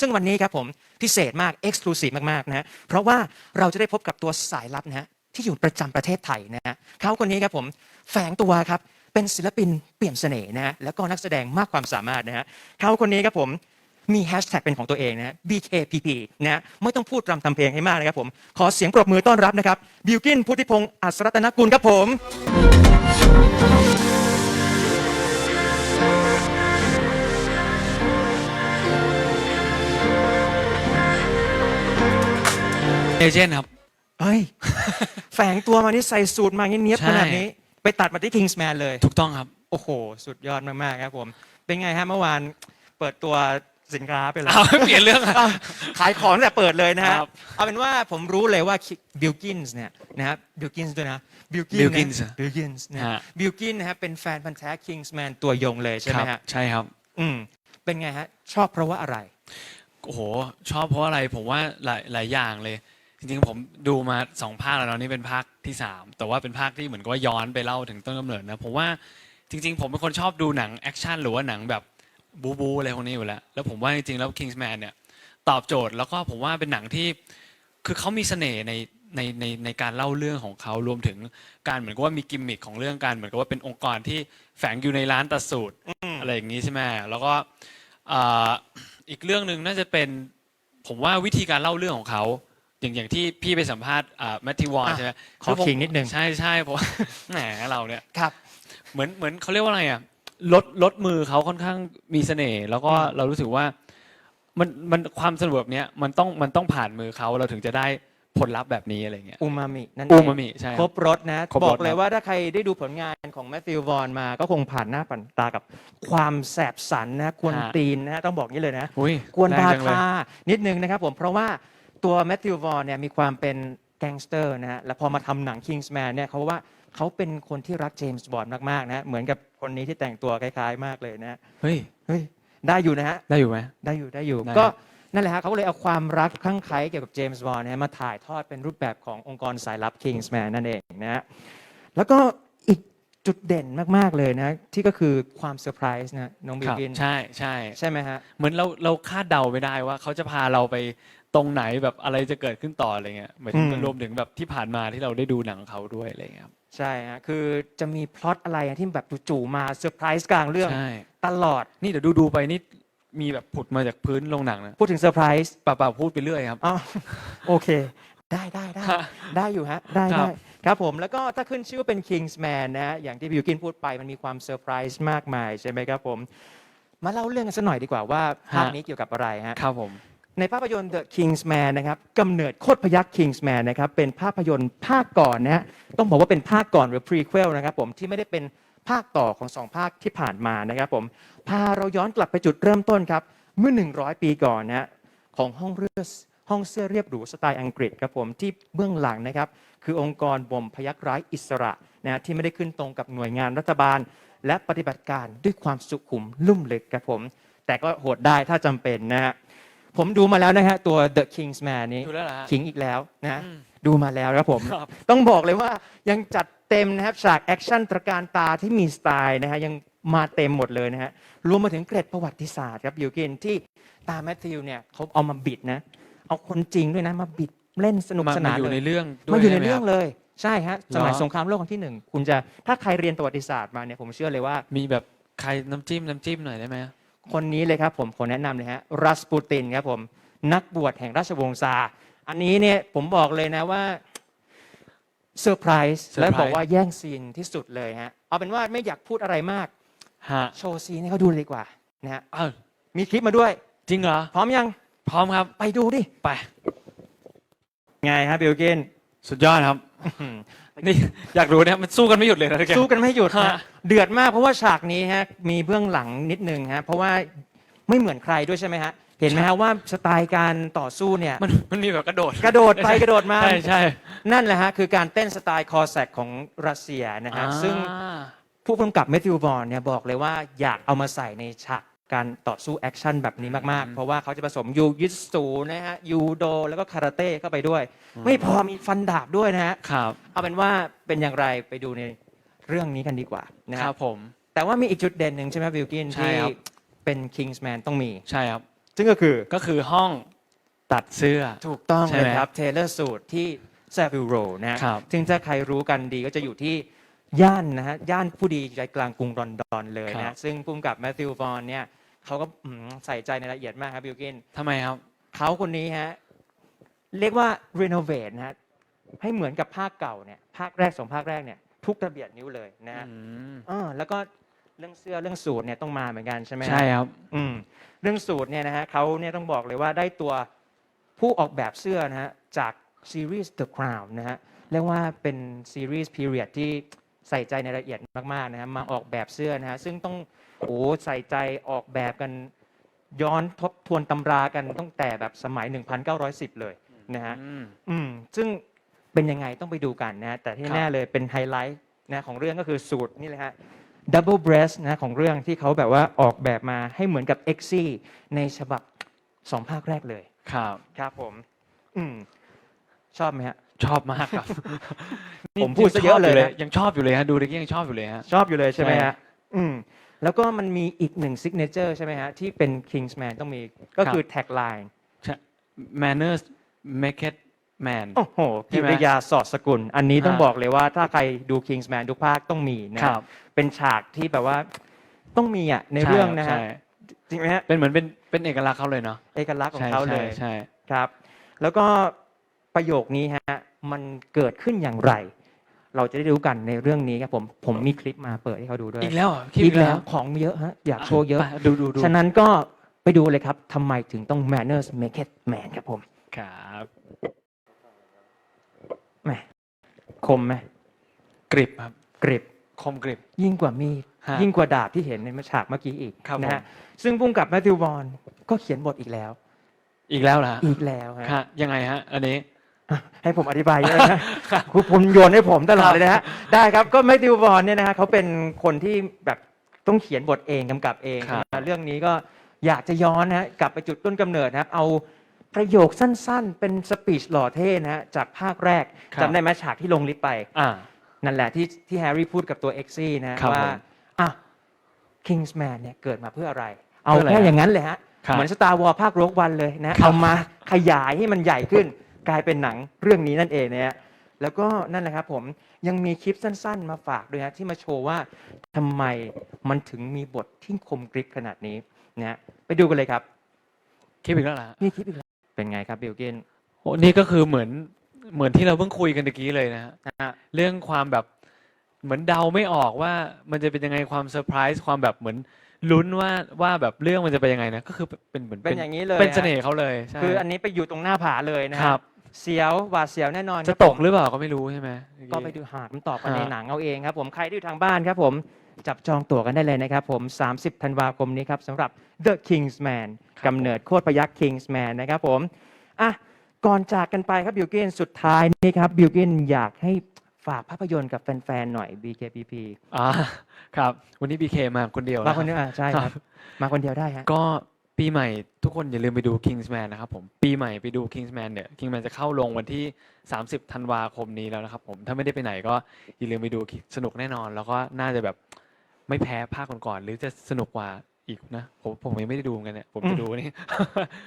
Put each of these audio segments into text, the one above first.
ซึ่งวันนี้ครับผมพิเศษมาก Exclusive มากๆนะฮะเพราะว่าเราจะได้พบกับตัวสายลับนะฮะที่อยู่ประจำประเทศไทยนะฮะเขาคนนี้ครับผมแฝงตัวครับเป็นศิลปินเปี่ยมเสน่ห์นะฮะแล้วก็นักแสดงมากความสามารถนะฮะเขาคนนี้ครับผมมีแฮชแท็กเป็นของตัวเองนะ BKPP นะฮะไม่ต้องพูดรำทำเพลงให้มากนะครับผม ขอเสียงปรบมือต้อนรับนะครับ บิวกินพุทธิพงศ์อัศรัตนกุลครับผม เอเจนต์ครับ เฮ้ย แฝงตัวมานี่ใส่สูตรมาเนี้ยบใช่ๆขนาดนี้ ไปตัดมาที่ Kingsman เลย ถูกต้องครับ โอ้โห สุดยอดมาก ๆ ครับผม เป็นไงฮะเมื่อวานเปิดตัวสินค้าไปแล้ว เอา เปลี่ยนเรื่องอะอะขายของตั้งแต่เปิดเลยนะฮะ ครับ เอาเป็นว่าผมรู้เลยว่าบิลกินส์เนี่ยนะครับบิลกินส์ด้วยนะบิลกิน Bilkins บิลกินส์นะฮะ บิลกินนะฮะเป็นแฟนพันธ์แท้ Kingsman ตัวยงเลยใช่ไหมครัฮะ บใช่ครับ อืม เป็นไงฮะ ชอบเพราะว่าอะไร โอ้โห ชอบเพราะอะไรผมว่าหลายหลายอย่างเลย จริงๆผมดูมาสองภาคแล้วเนาะนี่เป็นภาคที่สามแต่ว่าเป็นภาคที่เหมือนกับว่าย้อนไปเล่าถึงต้นกำเนิดนะผมว่าจริง ๆ ผมเป็นคนชอบดูหนังแอคชั่นหรือว่าหนังแบบบูบูอะไรพวกนี้อยู่แล้ว แล้วผมว่าจริงๆแล้ว Kingsman เนี่ยตอบโจทย์แล้วก็ผมว่าเป็นหนังที่คือเขามีเสน่ห์ในในในในการเล่าเรื่องของเขารวมถึงการเหมือนกับว่ามีกิมมิคของเรื่องการเหมือนกับว่าเป็นองค์กรที่แฝงอยู่ในร้านตัดสูตรอะไรอย่างนี้ใช่ไหมแล้วก็อ่าอีกเรื่องหนึ่งน่าจะเป็นผมว่าวิธีการเล่าเรื่องของเขา อย่างอย่างที่พี่ไปสัมภาษณ์แมทธิวอนอะใช่ไหมขอผมขิงนิดนึง ใช่ใช่เพราะ แหมเราเนี่ยครับ เหมือนเหมือนเขาเรียกว่าอะไรอะลดลดมือเขาค่อนข้างมีเสน่ห์แล้วก็อืมเรารู้สึกว่า มันมันความสนุกแบบเนี้ยมันต้องมันต้องผ่านมือเขาเราถึงจะได้ผลลัพธ์แบบนี้อะไรเงี้ยอูมามินั่นเองอูมามิใช่ ครบรถนะ ครบรสบอกเลยครับ ว่าถ้าใครได้ดูผลงานของแมทธิววอนมาก็คงผ่านหน้าผ่านตากับความแสบสันนะกวนตีนนะต้องบอกนี้เลยนะ อุ้ยกวนแรงบาจังเลย คานิดนึงนะครับผมเพราะว่า ตัวแมทธิววอนเนี่ยมีความเป็นแก๊งสเตอร์นะฮะ แล้วพอมาทำหนัง Kingsman เนี่ยเขาว่าเขาเป็นคนที่รักเจมส์บอนด์มาก ๆ นะ เหมือนกับคนนี้ที่แต่งตัวคล้าย ๆ มากเลยนะ เฮ้ย เฮ้ย ได้อยู่นะฮะ ได้อยู่ไหม ได้อยู่ได้อยู่ ได้ก็ครับนั่นแหละฮะเขาก็เลยเอาความรักคลั่งไคล้เกี่ยวกับเจมส์บอนด์นะฮะมาถ่ายทอดเป็นรูปแบบขององค์กรสายลับ Kingsman นั่นเองนะฮะ แล้วก็อีกจุดเด่นมาก ๆ เลยนะ ที่ก็คือความเซอร์ไพรส์นะน้องบิควรับกินใช่ใช่ ใช่ไหมฮะ เหมือนเราเราคาดเดาไม่ได้ว่าเขาจะพาเราไป ตรงไหนแบบอะไรจะเกิดขึ้นต่ออะไรเงี้ยหมายถึงอืม รวมถึงแบบที่ผ่านมาที่เราได้ดูหนังเขาด้วยอะไรเงี้ยครับใช่ฮะคือจะมีพล็อตอะไรที่แบบจู่ๆมาเซอร์ไพรส์กลางเรื่องใช่ตลอดนี่เดี๋ยวดูดูๆไปนี่มีแบบผุดมาจากพื้นโรงหนังนะพูดถึงเซอร์ไพรส์ป่าๆพูดไปเรื่อยครับอ๋อโอเค ได้ได้ได้ฮะได้อยู่ฮะ ได้ครัได้บ ครับผมแล้วก็ถ้าขึ้นชื่อว่าเป็น Kingsman นะฮะอย่างที่บิวกินพูดไปมันมีความเซอร์ไพรส์มากมายใช่ไหมครับผม มาเล่าเรื่องกันสักหน่อยดีกว่าว่าภาพนี้เกี่ยวกับอะไรฮะ ครับผม ในภาพยนตร์ The Kingsman นะครับกำเนิดโคตรพยักษ์ Kingsman นะครับเป็นภาพยนตร์ภาคก่อนนะฮะต้องบอกว่าเป็นภาคก่อนหรือ prequel นะครับผมที่ไม่ได้เป็นภาคต่อของสองภาคที่ผ่านมานะครับผมพาเราย้อนกลับไปจุดเริ่มต้นครับเมื่อ 100 ปีก่อนนะฮะของห้องเรือห้องเสื้อเรียบหรูสไตล์อังกฤษครับผมที่เบื้องหลังนะครับคือองค์กรบ่มพยักร้ายอิสระนะฮะที่ไม่ได้ขึ้นตรงกับหน่วยงานรัฐบาล และปฏิบัติการด้วยความสุขุมลุ่มลึกครับผมแต่ก็โหดได้ถ้าจำเป็นนะฮะ ผมดูมาแล้วนะฮะตัว The Kingsman นี้ดูแล้วเหรอฮะขิงอีกแล้วนะอืม ดูมาแล้วครับผม ครับ ต้องบอกเลยว่ายังจัดเต็มนะครับฉากแอคชั่นตระการตาที่มีสไตล์นะฮะยังมาเต็มหมดเลยนะฮะรวมมาถึงเกร็ดประวัติศาสตร์ครับบิวกินที่ตาแมทธิวเนี่ยเขาเอามาบิดนะเอาคนจริงด้วยนะมาบิดเล่นสนุกมาสนานมาอยู่เลในยเรื่องด้วมาอยู่ในช่ไหเรื่องคบเลยใช่ฮะสมัยเหรอ สงครามโลกครั้งที่หนึ่งคุณจะถ้าใครเรียนประวัติศาสตร์มาเนี่ยผมเชื่อเลยว่า มีแบบใครน้ำจิ้มน้ำจิ้มหน่อยได้ไหม คนนี้เลยครับผมขอแนะนำเลยฮะรัสปูตินครับผมนักบวชแห่งราชวงศ์ซาร์อันนี้เนี่ยผมบอกเลยนะว่าเซอร์ไพรส์เซอร์ไพรส์และบอกว่าแย่งซีนที่สุดเลยฮะเอาเป็นว่าไม่อยากพูดอะไรมาก ฮะโชว์ซีนให้เขาดูเลยดีกว่านะฮะอ้าวมีคลิปมาด้วย จริงเหรอ พร้อมยังพร้อมครับ ไปดูดิ ไป ไงฮะบิลกิน สุดยอดครับ นี่อยากรู้เนี่ยมันสู้กันไม่หยุดเลยนะแกสู้กันไม่หยุดฮะฮะ เดือดมากเพราะว่าฉากนี้ฮะมีเบื้องหลังนิดนึงฮะเพราะว่าไม่เหมือนใครด้วยใช่ไหมฮะเห็นไหมฮะว่าสไตล์การต่อสู้เนี่ยมันมันมีแบบกระโดดกระโดดไปกระโดดมา ใช่ใช่นั่นแหละฮะคือการเต้นสไตล์คอแซกของรัสเซียนะฮะอ่าซึ่งผู้กำกับเมธิวบอร์นเนี่ยบอกเลยว่าอยากเอามาใส่ในฉาก การต่อสู้แอคชั่นแบบนี้มาก ๆ เพราะว่าเขาจะผสมยูยิสตูนะฮะยูโดแล้วก็คาราเต้เข้าไปด้วย ไม่พอมีฟันดาบด้วยนะฮะครับ เอาเป็นว่าเป็นอย่างไรไปดูในเรื่องนี้กันดีกว่านะคครัรับบผม แต่ว่ามีอีกจุดเด่นหนึ่งใช่ไหมวิลกินใช่ที่ครับ เป็น Kingsman ต้องมีใช่ครับ ซึ่งก็คือก็คือห้องตัดเสื้อ ถูกต้องใช่เลไหมยครับเทเลอร์สูตรที่แซฟิลโรนะฮะครับ ซึ่งถ้าใครรู้กันดีก็จะอยู่ที่ ย่านนะฮะย่านผู้ดีใจกลางกรุงลอนดอนเลยครันะบซึ่งพุ่มกับแมทธิวฟอนเนี่ยเขาก็อืมใส่ใจในรายละเอียดมากครับบิลกินทำไมครับ เขาคนนี้ฮะเรียกว่ารีโนเวทนะฮะให้เหมือนกับภาคเก่าเนี่ยภาคแรกสองภาคแรกเนี่ยทุกระเบียดนิ้วเลยนะฮะอืมเออแล้วก็เรื่องเสื้อเรื่องสูตรเนี่ยต้องมาเหมือนกันใช่ไหมฮะ ใช่ครับ อืมเรื่องสูตรเนี่ยนะฮะเขาเนี่ยต้องบอกเลยว่าได้ตัวผู้ออกแบบเสื้อนะฮะจากซีรีส์ The Crown นะฮะเรียกว่าเป็นซีรีส์พีเรียดที่ ใส่ใจในรายละเอียดมากๆนะฮะมาออกแบบเสื้อนะฮะซึ่งต้องโอ้ใส่ใจออกแบบกันย้อนทบทวนตำรากันตั้งแต่แบบสมัย 1910 เลยนะฮะอืม อืมซึ่งเป็นยังไงต้องไปดูกันนะฮะแต่ที่ครับแน่เลยเป็นไฮไลท์นะของเรื่องก็คือสูตรนี่เลยฮะ double breast นะของเรื่องที่เขาแบบว่าออกแบบมาให้เหมือนกับ e x i ในฉบับสองภาคแรกเลย ครับ ครับผม อืม ชอบไหมฮะ ชอบมากครับผมพูดซะเยอะเลยนะ ยังชอบอยู่เลยฮะดูดิยังชอบอยู่เลยฮะ ชอบอยู่เลยใช่ไหมใช่ฮะอืมแล้วก็มันมีอีกหนึ่ง signature ใช่ไหมฮะ ที่เป็น Kingsman ต้องมีก็คือ tagline manners make it man โอ้โหใช่กิไหมริยาสอดสกุล อันนี้ต้องฮะบอกเลยว่าถ้าใครดู Kingsman ทุกภาคต้องมีนะคฮะรับเป็นฉากที่แบบว่าต้องมีอะในเรื่องนะฮะใช่จริงไหมฮะเป็นเหมือนเป็นเป็นเอกลักษณ์เขาเลยเนาะเอกลักษณ์ของใช่เขาเลยใช่ ครับ แล้วก็ ประโยคนี้ฮะมันเกิดขึ้นอย่างไร เราจะได้รู้กันในเรื่องนี้ครับผมผมมีคลิปมาเปิดให้เขาดูด้วยอีกแล้วเหรคิดอีกแล้วของมีเยอะฮะอยากโชว์เยอะ ไปดูดูดูฉะนั้นก็ไปดูเลยครับทำไมถึงต้อง manners make it man ครับผมครับ แหมคมไหมกริบครับ กริบ คมกริบ ยิ่งกว่ามีดฮะยิ่งกว่าดาบที่เห็นในฉากเมื่อกี้อีกครับนะฮะผม ซึ่งพุ่งกับแมทธิวบอลก็เขียนบทอีกแล้ว อีกแล้วเหรอฮะอีกแล้วฮะ ฮะยังไงฮะ อันนี้ ให้ผมอธิบายเยอะนะคุณผมโยนให้ผมตลอดเลยนะฮะได้ครับก็แมทธิวบอลเนี่ยนะฮะเขาเป็นคนที่แบบต้องเขียนบทเองกำกับเองครับ นะเรื่องนี้ก็อยากจะย้อนนะฮะกลับไปจุดต้นกำเนิดนะครับเอาประโยคสั้นๆ เป็นสปีชหล่อเท่นะฮะจากภาคแรกจำได้ไหมฉากที่ลงลิฟต์ไป อ่า นั่นแหละที่ที่แฮร์รี่พูดกับตัวเอ็กซี่นะฮะครับว่าผมอะคิงส์แมนเนี่ยเกิดมาเพื่ออะไร เอาเพื่ออะไรแค่ฮะอย่างนั้นเลยฮะ ครับเหมือนสตาร์วอลภาคโรกวันเลยนะเอามาขยายให้มันใหญ่ขึ้น กลายเป็นหนังเรื่องนี้นั่นเองนะฮะแล้วก็นั่นแหละครับผมยังมีคลิปสั้น ๆ มาฝากด้วยฮะที่มาโชว์ว่าทำไมมันถึงมีบทที่คมกริบขนาดนี้นะฮะไปดูกันเลยครับคิดอีกแล้วเหรอฮะนี่คลิปอีกแล้วเป็นไงครับบิลกินโอ้นี่ก็คือเหมือนเหมือนที่เราเพิ่งคุยกันตะกี้เลยนะฮะนะฮะ เรื่องความแบบเหมือนเดาไม่ออกว่ามันจะเป็นยังไงความเซอร์ไพรส์ความแบบเหมือนลุ้นว่าว่าแบบเรื่องมันจะเป็นยังไงนะก็คือเป็นเหมือนเป็นอย่างนี้เลยเป็นฮะเสน่ห์เขาเลยใช่ คืออันนี้ไปอยู่ตรงหน้าผาเลยนะคฮะรับ เสียวหวาดเสียวแน่นอนจะครับตผกมหรือเปล่าก็ไม่รู้ใช่ไหมก็ไปดูหาคำตอบกันฮะในหนังเอาเองครับผมใครที่อยู่ทางบ้านครับผมจับจองตั๋วกันได้เลยนะครับผม 30 ธันวาคมนี้ครับสำหรับ The Kingsman กำเนิดโคตรพยักษ์ Kingsman นะครับผมอะก่อนจากกันไปครับบิวกินสุดท้ายนี่ครับบิวกินอยากให้ฝากภาพยนตร์กับแฟนๆหน่อย BKPP อ่าครับ วันนี้บีเคมาคนเดียวมานะคนเดียวอะใช่ครับมาคนเดียวได้ฮะ ก็ ปีใหม่ทุกคนอย่าลืมไปดู Kingsman นะครับผมปีใหม่ไปดู Kingsman เนี่ย Kingsman จะเข้าลงวันที่ 30 ธันวาคมนี้แล้วนะครับผมถ้าไม่ได้ไปไหนก็อย่าลืมไปดูสนุกแน่นอน แล้วก็น่าจะแบบไม่แพ้ภาคก่อนๆหรือจะสนุกกว่าอีกนะผมผมยังไม่ได้ดูเหมือนกันเนี่ยผมจะดูนี่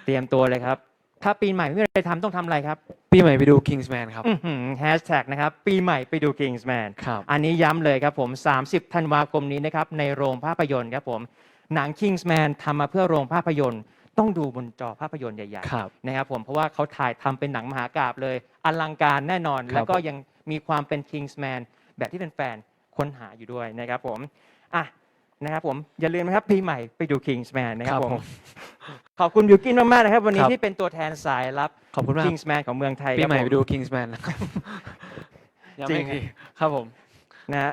เตรียมตัวเลยครับ ถ้าปีใหม่ไม่มีอะไรทำต้องทำอะไรครับปีใหม่ไปดู Kingsman ครับ แฮชแท็กนะครับ ปีใหม่ไปดู Kingsman ครับ อันนี้ย้ำเลยครับผม 30 ธันวาคมนี้นะครับ ในโรงภาพยนตร์ครับผม หนัง Kingsman ทำมาเพื่อโรงภาพยนตร์ ต้องดูบนจอภาพยนตร์ใหญ่ครับๆนะครับผมเพราะว่าเขาถ่ายทำเป็นหนังมหากาบเลยอลังการแน่นอน ครับแล้วก็ยังมีความเป็น Kingsman แบบที่เป็นแฟนๆค้นหาอยู่ด้วยนะครับผมอะนะครับผมอย่าลืมนะครับปีใหม่ไปดู Kingsman นะครับผม ขอบคุณบิวกินมากๆนะครับ วันนี้ครับ ที่เป็นตัวแทนสายลับ ขอบคุณมาก Kingsman ของเมืองไทยปีครับใหม่ผไปดู Kingsman นะครับยังจริไม่งทีครับผม นะฮะ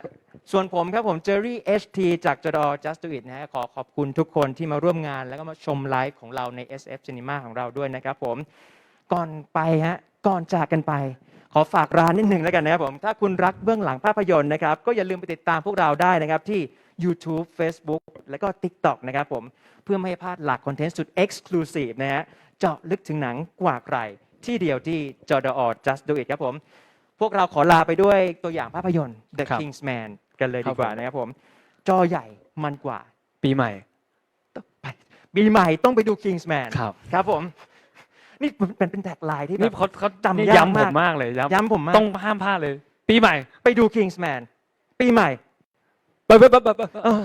ส่วนผมครับผมเจอรี่ HT จากจดอ Just Do It นะฮะขอขอบคุณทุกคนที่มาร่วมงาน แล้วก็มาชมไลฟ์ของเราใน SF Cinema ของเราด้วยนะครับผม ก่อนไปฮะก่อนจากกันไป ขอฝากร้านนิดหนึ่งแล้วกันนะครับผม ถ้าคุณรักเบื้องหลังภาพยนตร์นะครับ ก็อย่าลืมไปติดตามพวกเราได้นะครับที่ YouTube Facebook แล้วก็ TikTok นะครับผม เพื่อไม่ให้พลาดหลักคอนเทนต์สุด Exclusive นะฮะเจาะลึกถึงหนังกว่าใครที่เดียวที่จดอ Just Do It ครับผม พวกเราขอลาไปด้วยตัวอย่างภาพยนตร์ The ครับ Kingsman กันเลยครัดีบกว่าผมนะครับผม จอใหญ่มันกว่า ปีใหม่ไปปีใหม่ต้องไปดู Kingsman ครับ ครับผม นี่เป็นเป็นแท็กไลน์ที่แบนี่บเขาเขาจำนี่ยากย้ำผมมากมากเลยย้ำย้ำผมมากต้องห้ามพลาดเลย ปีใหม่ไปดู Kingsman ปีใหม่ ไปไปไปไปไปเออ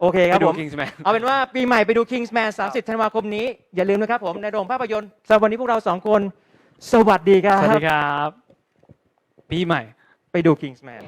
โอเคครับไปดูผม Kingsman เอาเป็นว่าปีใหม่ไปดู Kingsman 30 ธันวาคมนี้ อย่าลืมนะครับผมในโรงภาพยนตร์สำหรับวันนี้พวกเราสองคน สวัสดีครัสวัสบ ดีครับ ปีใหม่ ไปดู Kingsman